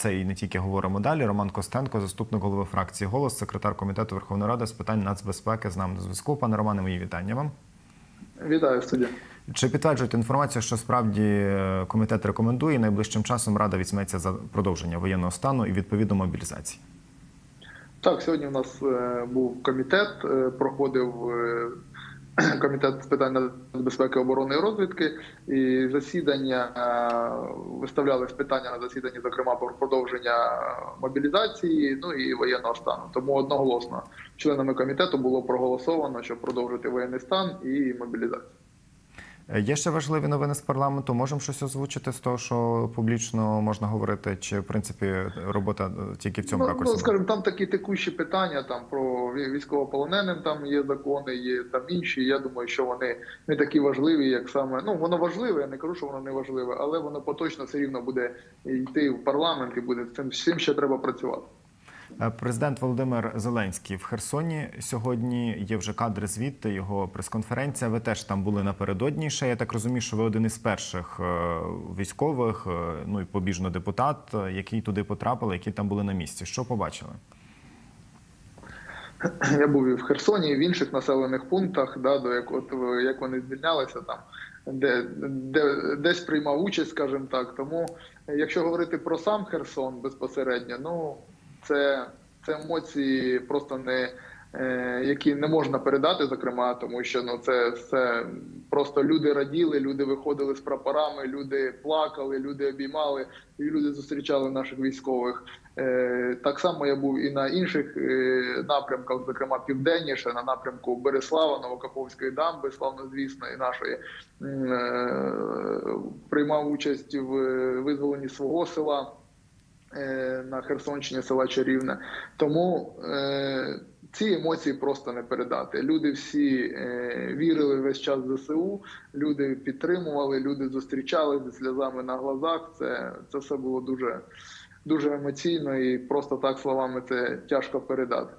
Це і не тільки говоримо далі. Роман Костенко, заступник голови фракції голос, секретар комітету Верховної Ради з питань нацбезпеки з нами на зв'язку. Пане Романе, мої вітання вам. Вітаю студія. Чи підтверджуєте інформацію, що справді е, комітет рекомендує і найближчим часом рада візьметься за продовження воєнного стану і відповідно мобілізації? Так, сьогодні у нас е, був комітет, е, проходив комітет з питань безпеки, оборони і розвідки, і засідання е, виставлялись питання на засіданні, зокрема про продовження мобілізації, ну і воєнного стану. Тому одноголосно членами комітету було проголосовано, щоб продовжити воєнний стан і мобілізацію. Е, Є ще важливі новини з парламенту. Можемо щось озвучити з того, що публічно можна говорити, чи в принципі робота е, тільки в цьому ну, ракурсі? ну, скажімо, там такі текущі питання. Там про ві- військовополоненим там є закони, є там інші. Я думаю, що вони не такі важливі, як саме. Ну воно важливе. Я не кажу, що воно не важливе, але воно поточно все рівно буде йти в парламент і буде цим цим ще треба працювати. Е, Президент Володимир Зеленський в Херсоні сьогодні є вже кадри звідти. Його прес-конференція. Ви теж там були напередодні. Ще я так розумію, що ви один із перших е, військових, е, ну і побіжно депутат, який туди потрапили, які там були на місці. Що побачили? Я був і в Херсоні, і в інших населених пунктах, да, до як от як вони звільнялися там, де, де десь приймав участь, скажімо так. Тому, якщо говорити про сам Херсон безпосередньо, ну це, це емоції просто не. е, Які не можна передати, зокрема, тому що ну це все просто люди раділи, люди виходили з прапорами, люди плакали, люди обіймали, і люди зустрічали наших військових. Е, Так само я був і на інших е, напрямках, зокрема південніше, на напрямку Береслава, Новокаховської дамби, славнозвісно, і нашої е, приймав участь в визволенні свого села е, на Херсонщині, села Чарівне. Тому е, ці емоції просто не передати. Люди всі е, вірили весь час в ЗСУ, люди підтримували, люди зустрічали зі сльозами на глазах. Це, це все було дуже дуже емоційно і просто так словами це тяжко передати.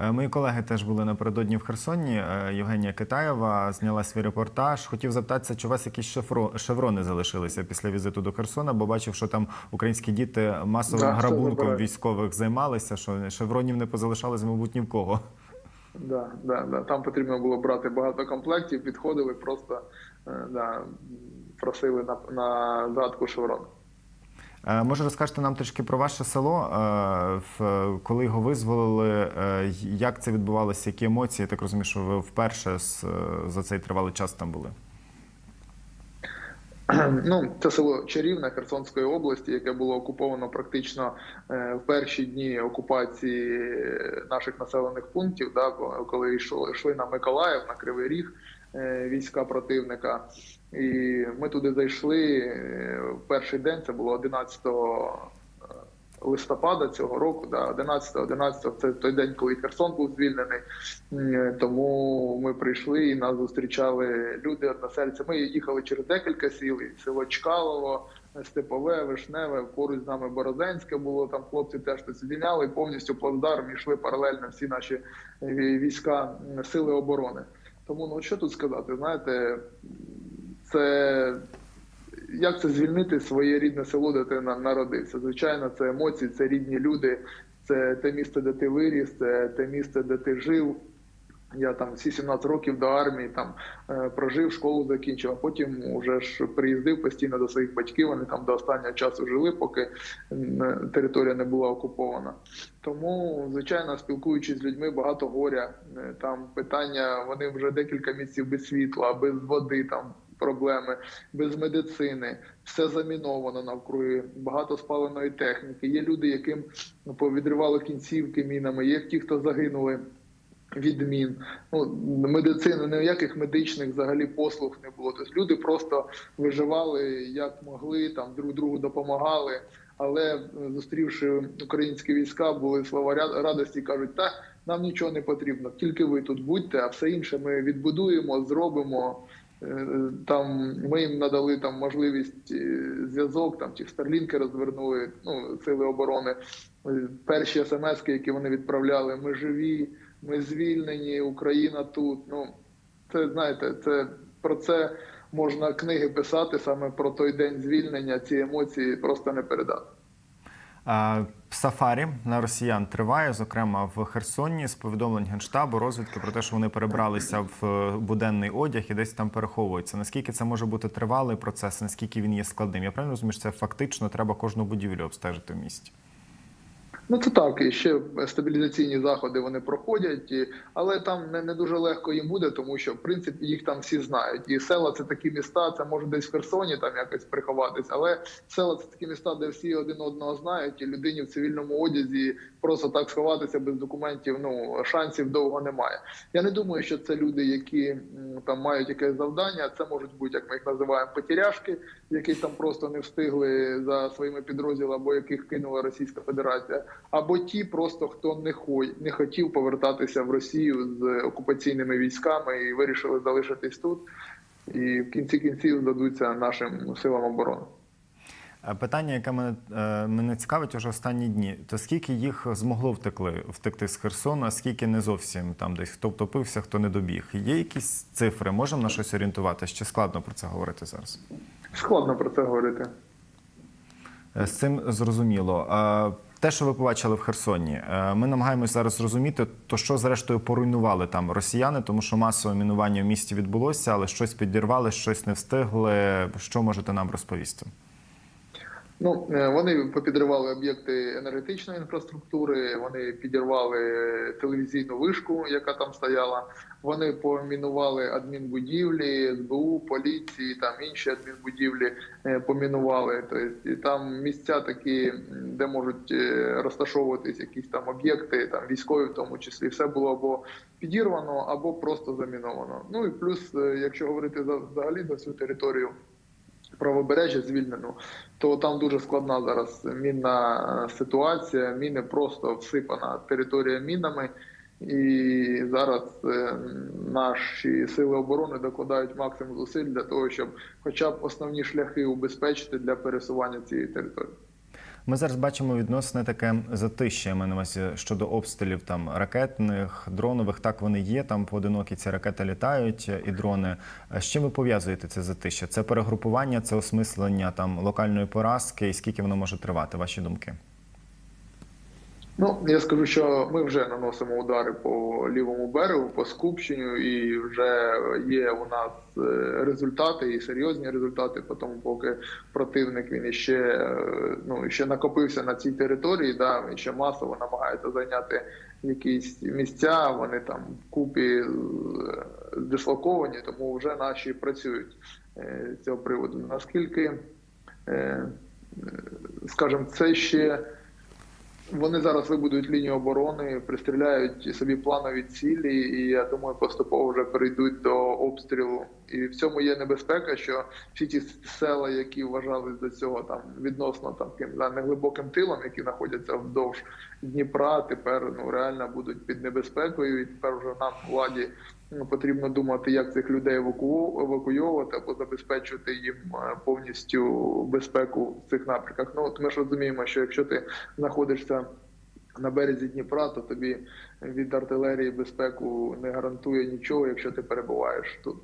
Е, Мої колеги теж були напередодні в Херсоні. Е, Євгенія Китаєва зняла свій репортаж. Хотів запитатися, чи у вас якісь шефро- шеврони залишилися після візиту до Херсона, бо бачив, що там українські діти масовим Да, грабунком військових займалися, що шевронів не позалишалось, мабуть, ні в кого. Да, да, да. Там потрібно було брати багато комплектів, підходили, просто е, да, просили на, на згадку шеврон. Е, Може, розкажете нам трішки про ваше село, е, коли його визволили, е, як це відбувалося, які емоції? Я так розумію, що ви вперше за цей тривалий час там були. Ну, це село Чарівне Херсонської області, яке було окуповано практично в перші дні окупації наших населених пунктів, да, коли йшли, на Миколаїв, на Кривий Ріг війська противника. І ми туди зайшли е, перший день, це було 11 листопада цього року, да, 11 11 це той день, коли Херсон був звільнений. Тому ми прийшли і нас зустрічали люди односельці. Ми їхали через декілька сіл, і село Чкалово, Степове, Вишневе, поруч з нами Бороденське було. Там хлопці теж тут звільняли, повністю плацдарм йшли паралельно всі наші е, війська, сили оборони. Тому ну що тут сказати, знаєте, це як це звільнити своє рідне село, де ти народився? Звичайно, це емоції, це рідні люди, це те місце, де ти виріс, це те місце, де ти жив. Я там всі 17 років до армії там е, прожив, школу закінчив, а потім вже ж приїздив постійно до своїх батьків. Вони там до останнього часу жили, поки територія не була окупована. Тому, звичайно, спілкуючись з людьми, багато горя. Е, Там питання, вони вже декілька місяців без світла, без води, там проблеми, без медицини, все заміновано навкруги, багато спаленої техніки. Є люди, яким ну, повідривало кінцівки мінами, є ті, хто загинули. Від мін. Ну, медицини, ніяких медичних взагалі послуг не було. Тобто люди просто виживали як могли, там друг другу допомагали. Але е, зустрівши українські війська, були слова радості, кажуть, та нам нічого не потрібно, тільки ви тут будьте, а все інше ми відбудуємо, зробимо. Е, Там ми їм надали там можливість е, зв'язок, там ті старлінки розвернули, ну сили оборони. Е, Перші смски, які вони відправляли, ми живі, ми звільнені, Україна тут. Ну це знаєте, це про це можна книги писати саме про той день звільнення. Ці емоції просто не передати. Сафарі на росіян триває, зокрема в Херсоні, з повідомлень генштабу, розвідки про те, що вони перебралися в е, буденний одяг і десь там переховуються. Наскільки це може бути тривалий процес, наскільки він є складним? Я правильно розумію, що це фактично треба кожну будівлю обстежити в місті. Ну це так, і ще стабілізаційні заходи вони проходять, і, але там не, не дуже легко їм буде, тому що в принципі їх там всі знають. І села це такі міста, це може десь в Херсоні там якось приховатись, але села це такі міста, де всі один одного знають, і людині в цивільному одязі просто так сховатися без документів. Ну шансів довго немає. Я не думаю, що це люди, які там мають якесь завдання. Це можуть бути, як ми їх називаємо, потеряшки, які там просто не встигли за своїми підрозділами, або яких кинула Російська Федерація, або ті, просто хто не хо не хотів повертатися в Росію з окупаційними військами і вирішили залишитись тут, і в кінці кінців здадуться нашим силам оборони. Питання, яке мене, е, мене цікавить уже останні дні, то скільки їх змогло втекли, втекти з Херсона, скільки не зовсім там десь хто втопився, хто не добіг. Є якісь цифри, можемо на щось орієнтувати? Ще складно про це говорити зараз. Складно про це говорити. Е, З цим зрозуміло. Те, що ви побачили в Херсоні, е, ми намагаємось зараз зрозуміти, то що зрештою поруйнували там росіяни, тому що масове мінування в місті відбулося, але щось підірвали, щось не встигли. Що можете нам розповісти? Ну е, вони попідривали об'єкти енергетичної інфраструктури. Вони підірвали телевізійну вишку, яка там стояла. Вони помінували адмінбудівлі, СБУ, поліції, там інші адмінбудівлі е, помінували. Тобто там місця такі, де можуть е, розташовуватись якісь там об'єкти, там військові, в тому числі, все було або підірвано, або просто заміновано. Ну і плюс, якщо говорити за взагалі за всю територію правобережжя звільнено, то там дуже складна зараз мінна ситуація. Міни просто всипана територія мінами. І зараз е, наші сили оборони докладають максимум зусиль для того, щоб, хоча б основні шляхи убезпечити для пересування цієї території. Ми зараз бачимо відносне таке затище. Я маю на увазі щодо обстрілів там ракетних, дронових. Так вони є. Там поодинокі ці ракети літають і дрони. З чим ви пов'язуєте це затище? Це перегрупування, це осмислення там локальної поразки, і скільки воно може тривати? Ваші думки? Ну я скажу, що ми вже наносимо удари по лівому берегу, по Скупщенню, і вже є у нас е, результати і серйозні результати. по тому, поки противник він іще е, ну ще накопився на цій території, да він ще масово намагається зайняти якісь місця. Вони там вкупі е, дислоковані, тому вже наші працюють з цього приводу. Наскільки, скажімо, це ще. Вони зараз вибудують лінію оборони, пристріляють собі планові цілі, і я думаю, поступово вже перейдуть до обстрілу. І в цьому є небезпека, що всі ті села, які вважались до цього там відносно там таким да, неглибоким тилом, які знаходяться вздовж Дніпра, тепер ну реально будуть під небезпекою, і тепер вже нам владі потрібно думати, як цих людей еваку... евакуйовувати або забезпечувати їм е, повністю безпеку в цих напрямках. Ну от ми ж розуміємо, що якщо ти знаходишся на березі Дніпра, то тобі від артилерії безпеку не гарантує нічого, якщо ти перебуваєш тут.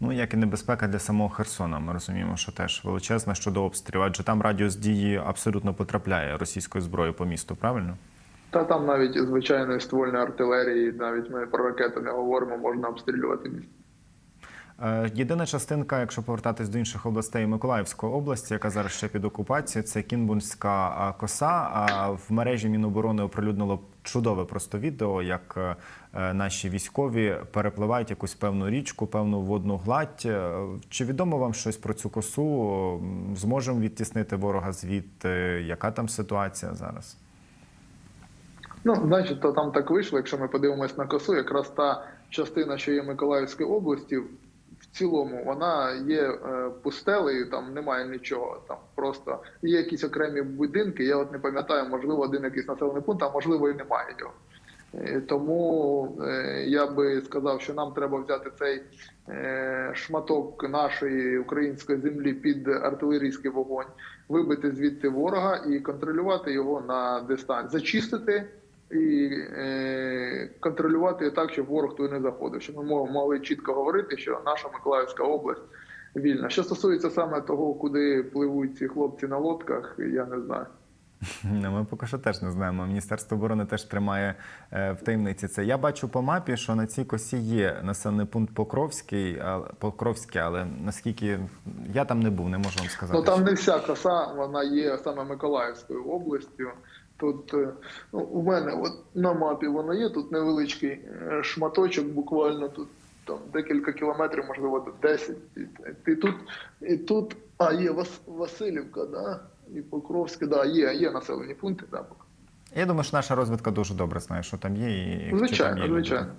Ну як і небезпека для самого Херсона. Ми розуміємо, що теж величезна щодо обстрілів, адже там радіус дії абсолютно потрапляє російської зброї по місту. Правильно? Та там навіть звичайної ствольної артилерії, навіть ми про ракети не говоримо, можна обстрілювати місто. Е, Єдина частинка, якщо повертатись до інших областей Миколаївської області, яка зараз ще під окупацією, це Кінбунська коса. А в мережі Міноборони оприлюднило чудове просто відео, як е, е, наші військові перепливають якусь певну річку, певну водну гладь. Е, Чи відомо вам щось про цю косу? Зможемо відтіснити ворога звідти? Яка там ситуація зараз? Ну, значить, то там так вийшло. Якщо ми подивимось на косу, якраз та частина, що є Миколаївської області, в цілому вона є е, пустелею, там немає нічого. Там просто є якісь окремі будинки. Я от не пам'ятаю, можливо, один якийсь населений пункт, а можливо і немає його. Е, Тому е, я би сказав, що нам треба взяти цей шматок нашої української землі під артилерійський вогонь, вибити звідти ворога і контролювати його на дистанції, зачистити і е, контролювати так, щоб ворог туди не заходив. Щоб ми мо- могли чітко говорити, що наша Миколаївська область вільна. Що стосується саме того, куди пливуть ці хлопці на лодках, я не знаю. Ну, ми поки що теж не знаємо. Міністерство оборони теж тримає е, в таємниці це. Я бачу по мапі, що на цій косі є населений пункт Покровський, а, Покровський, але наскільки я там не був, не можу вам сказати. Ну там не вся коса, вона є саме Миколаївською областю. Тут е, ну, у мене от на мапі воно є, тут невеличкий е, шматочок, буквально тут там декілька кілометрів, можливо, до 10. І, і тут, і тут, а є Вас, Васильівка, да? і Покровське, да, є, є населені пункти, да. Я думаю, що наша розвідка дуже добре знає, що там є, і Звичайно, там є звичайно.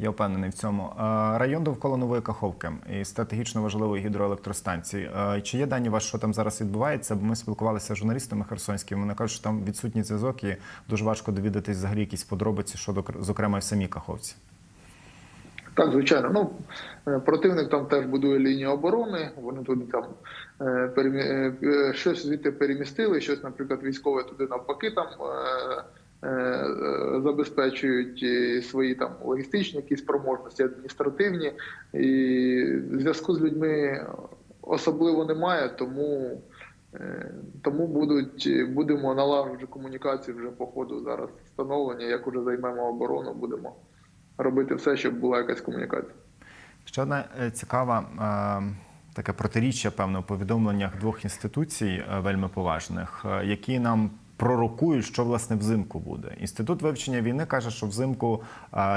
Я впевнений в цьому. Район довкола нової Каховки і стратегічно важливої гідроелектростанції. Чи є дані у вас, що там зараз відбувається? Бо ми спілкувалися з журналістами херсонськими. Вони кажуть, що там відсутній зв'язок і дуже важко довідатись взагалі якісь подробиці щодо зокрема в самій Каховці. Так, звичайно. Ну е, противник там теж будує лінію оборони. Вони туди там е, перемі... е, щось звідти перемістили, щось, наприклад, військове туди навпаки там забезпечують свої там логістичні якісь спроможності, адміністративні. І зв'язку з людьми особливо немає, тому. е, Тому будуть будемо налагоджувати комунікацію вже по ходу зараз встановлення. Як уже займемо оборону, будемо робити все, щоб була якась комунікація. Ще одна е, цікава е, таке протиріччя, певно, у повідомленнях двох інституцій е, вельми поважних, е, які нам пророкують, що власне взимку буде. Інститут вивчення війни каже, що взимку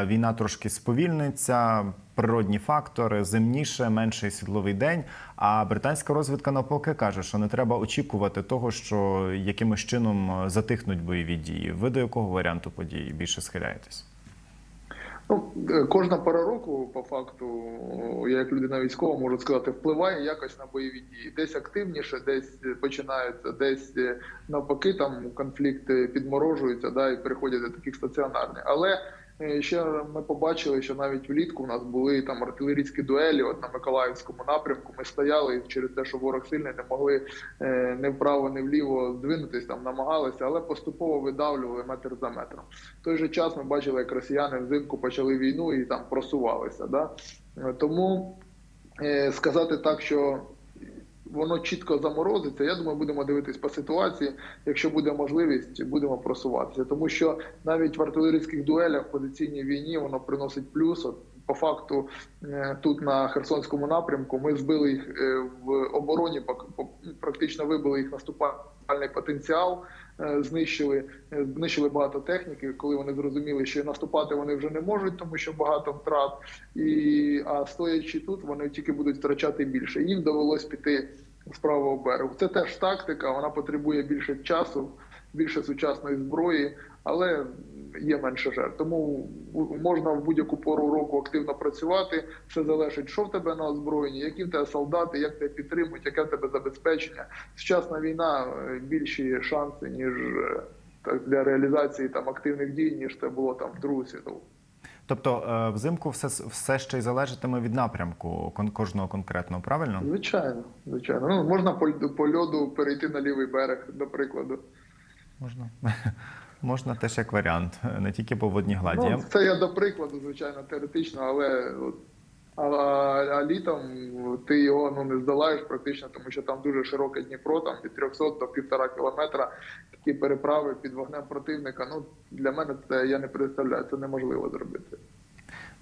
війна трошки сповільниться, природні фактори, зимніше, менший світловий день. А британська розвідка навпаки каже, що не треба очікувати того, що якимось чином е, затихнуть бойові дії. Ви до якого варіанту подій більше схиляєтесь? Ну, е, кожна пара року, по факту, я як людина військова можу сказати, впливає якось на бойові дії. Десь активніше, десь починаються, десь е, навпаки там конфлікти підморожуються, да, і переходять до таких стаціонарних. Але е, ще ми побачили, що навіть влітку у нас були там артилерійські дуелі. От на Миколаївському напрямку ми стояли і через те, що ворог сильний, не могли е, не вправо, не вліво здвинутись, там намагалися, але поступово видавлювали метр за метром. В той же час ми бачили, як росіяни взимку почали війну і там просувалися. Да? Е, Тому е, сказати так, що воно чітко заморозиться. Я думаю, будемо дивитись по ситуації. Якщо буде можливість, будемо просуватися. Тому що навіть в артилерійських дуелях в позиційній війні воно приносить плюс. От, по факту, е, тут на Херсонському напрямку ми збили їх е, в обороні, практично вибили їх наступальний потенціал, е, знищили, е, знищили багато техніки, коли вони зрозуміли, що наступати вони вже не можуть, тому що багато втрат. І а стоячи тут, вони тільки будуть втрачати більше. Їм довелось піти з правого берегу. Це теж тактика, вона потребує більше часу, більше сучасної зброї, але є менше жертв. Тому можна в будь-яку пору року активно працювати. Все залежить, що в тебе на озброєнні, які в тебе солдати, як тебе підтримують, яке в тебе забезпечення. Сучасна війна е, більші шанси ніж е, так для реалізації там активних дій, ніж це було там в Другу світову. Тобто е, взимку все, все ще й залежатиме від напрямку кожного конкретного, правильно? Звичайно, звичайно. Ну можна по, по льоду перейти на лівий берег, до прикладу. Можна. Можна теж як варіант, не тільки по водній гладі. Ну, це я до прикладу, звичайно, теоретично, але а, а літом ти його ну, не здолаєш практично, тому що там дуже широке Дніпро, там від 300 до півтора кілометра, такі переправи під вогнем противника. Ну, для мене це я не представляю, це неможливо зробити.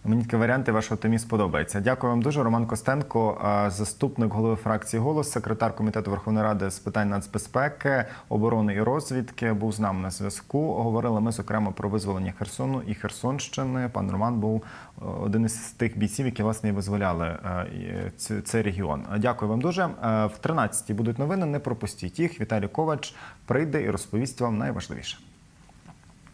Мені такі варіанти ваш оптимізм сподобається. Дякую вам дуже. Роман Костенко, заступник голови фракції голос, секретар комітету Верховної Ради з питань нацбезпеки, оборони і розвідки, був з нами на зв'язку. Говорили ми зокрема про визволення Херсону і Херсонщини. Пан Роман був е, один із тих бійців, які власне і визволяли е, цей регіон. Дякую вам дуже. Е, В 13-й будуть новини. Не пропустіть їх. Віталій Ковач прийде і розповість вам найважливіше.